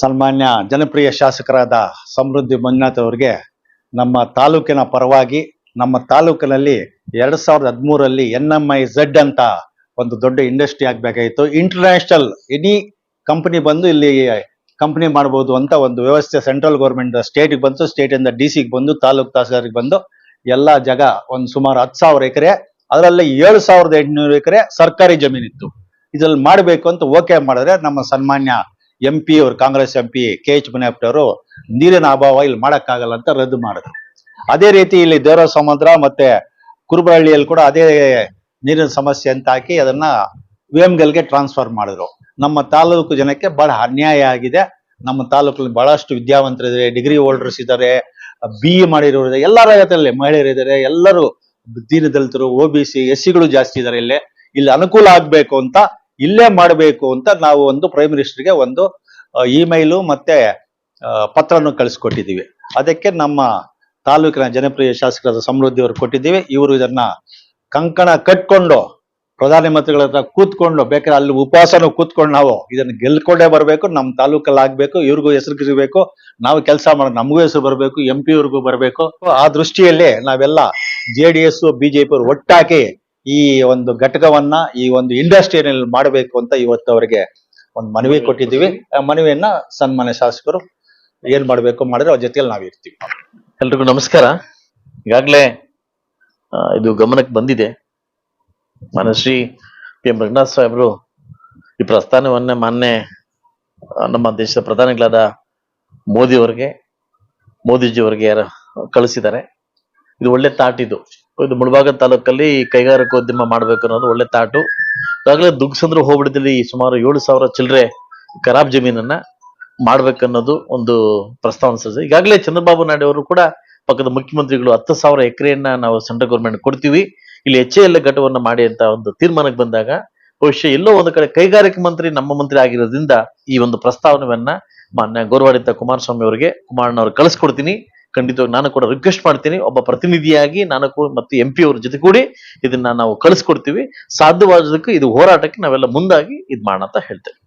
ಸನ್ಮಾನ್ಯ ಜನಪ್ರಿಯ ಶಾಸಕರಾದ ಸಮೃದ್ಧಿ ಮಂಜುನಾಥ್ ಅವರಿಗೆ ನಮ್ಮ ತಾಲೂಕಿನ ಪರವಾಗಿ ನಮ್ಮ ತಾಲೂಕಿನಲ್ಲಿ ಎರಡು ಸಾವಿರದ ಹದಿಮೂರಲ್ಲಿ ಎನ್ ಎಂ ಐ ಝೆಡ್ ಅಂತ ಒಂದು ದೊಡ್ಡ ಇಂಡಸ್ಟ್ರಿ ಆಗ್ಬೇಕಾಗಿತ್ತು. ಇಂಟರ್ನ್ಯಾಷನಲ್ ಎನಿ ಕಂಪನಿ ಬಂದು ಇಲ್ಲಿ ಕಂಪನಿ ಮಾಡಬಹುದು ಅಂತ ಒಂದು ವ್ಯವಸ್ಥೆ ಸೆಂಟ್ರಲ್ ಗೌರ್ಮೆಂಟ್ ಸ್ಟೇಟಿಗೆ ಬಂತು ಸ್ಟೇಟ್ ಇಂದ ಡಿ ಸಿಗೆ ಬಂದು, ತಾಲೂಕ್ ತಹಸೀಲ್ದಾರ್ಗೆ ಬಂದು ಎಲ್ಲಾ ಜಾಗ ಒಂದು ಸುಮಾರು ಹತ್ತು ಸಾವಿರ ಎಕರೆ, ಅದರಲ್ಲಿ ಏಳು ಸಾವಿರದ ಎಂಟುನೂರು ಎಕರೆ ಸರ್ಕಾರಿ ಜಮೀನಿತ್ತು. ಇದ್ರಲ್ಲಿ ಮಾಡಬೇಕು ಅಂತ ಓಕೆ ಮಾಡಿದ್ರೆ ನಮ್ಮ ಸನ್ಮಾನ್ಯ ಎಂ ಪಿ ಅವರು, Congress M P K H ಮುನಿಯಪ್ಪನವರು ನೀರಿನ ಅಭಾವ ಇಲ್ಲಿ ಮಾಡೋಕ್ಕಾಗಲ್ಲ ಅಂತ ರದ್ದು ಮಾಡಿದ್ರು. ಅದೇ ರೀತಿ ಇಲ್ಲಿ ದೇವರ ಸಮುದ್ರ ಮತ್ತೆ ಕುರುಬಹಳ್ಳಿಯಲ್ಲಿ ಕೂಡ ಅದೇ ನೀರಿನ ಸಮಸ್ಯೆ ಅಂತ ಹಾಕಿ ಅದನ್ನ ವಿಎಂಗಲ್ಗೆ ಟ್ರಾನ್ಸ್ಫರ್ ಮಾಡಿದ್ರು. ನಮ್ಮ ತಾಲೂಕು ಜನಕ್ಕೆ ಬಹಳ ಅನ್ಯಾಯ ಆಗಿದೆ. ನಮ್ಮ ತಾಲೂಕಲ್ಲಿ ಬಹಳಷ್ಟು ವಿದ್ಯಾವಂತರಿದ್ದಾರೆ ಡಿಗ್ರಿ ಹೋಲ್ಡರ್ಸ್ ಇದ್ದಾರೆ ಬಿ ಇ ಮಾಡಿರೋರು ಎಲ್ಲ ಮಹಿಳೆಯರು ಮಹಿಳೆಯರಿದ್ದಾರೆ ಎಲ್ಲರೂ ದೀನ ದಲಿತರು ಒ ಬಿ ಸಿ ಎಸ್ ಸಿಗಳು ಜಾಸ್ತಿ ಇದ್ದಾರೆ ಇಲ್ಲಿ. ಇಲ್ಲಿ ಅನುಕೂಲ ಆಗ್ಬೇಕು ಅಂತ ಇಲ್ಲೇ ಮಾಡಬೇಕು ಅಂತ ನಾವು ಒಂದು ಪ್ರೈಮ್ ಮಿನಿಸ್ಟರ್ಗೆ ಒಂದು ಇಮೇಲು ಮತ್ತೆ ಪತ್ರವನ್ನು ಕಳಿಸ್ಕೊಟ್ಟಿದ್ದೀವಿ. ಅದಕ್ಕೆ ನಮ್ಮ ತಾಲೂಕಿನ ಜನಪ್ರಿಯ ಶಾಸಕರಾದ ಸಮೃದ್ಧಿ ಅವರು ಕೊಟ್ಟಿದ್ದೀವಿ. ಇವರು ಇದನ್ನ ಕಂಕಣ ಕಟ್ಕೊಂಡು ಪ್ರಧಾನಮಂತ್ರಿಗಳ ಹತ್ರ ಕೂತ್ಕೊಂಡು, ಬೇಕಾದ್ರೆ ಅಲ್ಲಿ ಉಪವಾಸನೂ ಕೂತ್ಕೊಂಡು ನಾವು ಇದನ್ನ ಗೆಲ್ಕೊಂಡೇ ಬರಬೇಕು, ನಮ್ಮ ತಾಲೂಕಲ್ಲಿ ಆಗ್ಬೇಕು, ಇವ್ರಿಗೂ ಹೆಸರು ಗಿರಬೇಕು, ನಾವು ಕೆಲಸ ಮಾಡೋ ನಮಗೂ ಹೆಸರು ಬರಬೇಕು ಎಂ ಪಿ ಬರಬೇಕು. ಆ ದೃಷ್ಟಿಯಲ್ಲಿ ನಾವೆಲ್ಲ ಜೆ ಡಿ ಎಸ್ ಬಿಜೆಪಿ ಒಟ್ಟಾಗಿ ಈ ಒಂದು ಘಟಕವನ್ನ ಈ ಒಂದು ಇಂಡಸ್ಟ್ರಿಯಲ್ಲಿ ಮಾಡಬೇಕು ಅಂತ ಇವತ್ತು ಅವರಿಗೆ ಒಂದು ಮನವಿ ಕೊಟ್ಟಿದ್ದೀವಿ. ಆ ಮನವಿಯನ್ನ ಸನ್ಮಾನ್ಯ ಶಾಸಕರು ಏನ್ ಮಾಡಬೇಕು ಮಾಡಿದ್ರೆ ಅವ್ರ ಜೊತೆಯಲ್ಲಿ ನಾವು ಇರ್ತೀವಿ. ಎಲ್ರಿಗೂ ನಮಸ್ಕಾರ. ಈಗಾಗಲೇ ಇದು ಗಮನಕ್ಕೆ ಬಂದಿದೆ. ಮನಶ್ರೀ ಶ್ರೀ ಪಿ ಎಂ ರಂಗನಾಥ್ ಸಾಹೇಬರು ಈ ಪ್ರಸ್ಥಾನವನ್ನ ಮಾನ್ಯ ನಮ್ಮ ದೇಶದ ಪ್ರಧಾನಿಗಳಾದ ಮೋದಿ ಅವರಿಗೆ ಮೋದಿಜಿ ಅವರಿಗೆ ಯಾರು ಕಳಿಸಿದ್ದಾರೆ. ಇದು ಒಳ್ಳೆ ತಾಟ್ ಇದು ಮುಳಬಾಗ ತಾಲೂಕಲ್ಲಿ ಕೈಗಾರಿಕೋದ್ಯಮ ಮಾಡ್ಬೇಕು ಅನ್ನೋದು ಒಳ್ಳೆ ತಾಟು. ಈಗಾಗಲೇ ಹೋಗ್ಬಿಡ್ತೀವಿ ಈ ಸುಮಾರು ಏಳು ಸಾವಿರ ಚಿಲ್ಲರೆ ಖರಾಬ್ ಜಮೀನನ್ನ ಮಾಡ್ಬೇಕನ್ನೋದು ಒಂದು ಪ್ರಸ್ತಾವನೆ ಸಲ್ಲಿಸಿದೆ ಈಗಾಗಲೇ ಚಂದ್ರಬಾಬು ನಾಯ್ಡು ಅವರು ಕೂಡ ಪಕ್ಕದ ಮುಖ್ಯಮಂತ್ರಿಗಳು ಹತ್ತು ಸಾವಿರ ಎಕರೆಯನ್ನ ನಾವು ಸೆಂಟ್ರಲ್ ಗೌರ್ಮೆಂಟ್ ಕೊಡ್ತೀವಿ. ಇಲ್ಲಿ ಎಚ್ ಎಲ್ ಘಟವನ್ನು ಮಾಡಿ ಅಂತ ಒಂದು ತೀರ್ಮಾನಕ್ಕೆ ಬಂದಾಗ ಬಹುಶಃ ಎಲ್ಲೋ ಒಂದು ಕಡೆ ಕೈಗಾರಿಕಾ ಮಂತ್ರಿ ನಮ್ಮ ಮಂತ್ರಿ ಆಗಿರೋದ್ರಿಂದ ಈ ಒಂದು ಪ್ರಸ್ತಾವನೆಯನ್ನ ಮಾನ್ಯ ಗೌರವಾಡಿತ ಕುಮಾರಸ್ವಾಮಿ ಅವರಿಗೆ ಕುಮಾರಣ್ಣ ಅವ್ರಿಗೆ ಕಳಿಸ್ಕೊಡ್ತೀನಿ. ಖಂಡಿತವಾಗಿ ನಾನು ಕೂಡ ರಿಕ್ವೆಸ್ಟ್ ಮಾಡ್ತೀನಿ. ಒಬ್ಬ ಪ್ರತಿನಿಧಿಯಾಗಿ ನಾನು ಮತ್ತು ಎಂ ಪಿ ಅವ್ರ ಜೊತೆ ಕೂಡಿ ಇದನ್ನ ನಾವು ಕಳಿಸ್ಕೊಡ್ತೀವಿ. ಸಾಧ್ಯವಾದದಕ್ಕೂ ಇದು ಹೋರಾಟಕ್ಕೆ ನಾವೆಲ್ಲ ಮುಂದಾಗಿ ಇದ್ ಮಾಡೋಣ ಅಂತ ಹೇಳ್ತೇವೆ.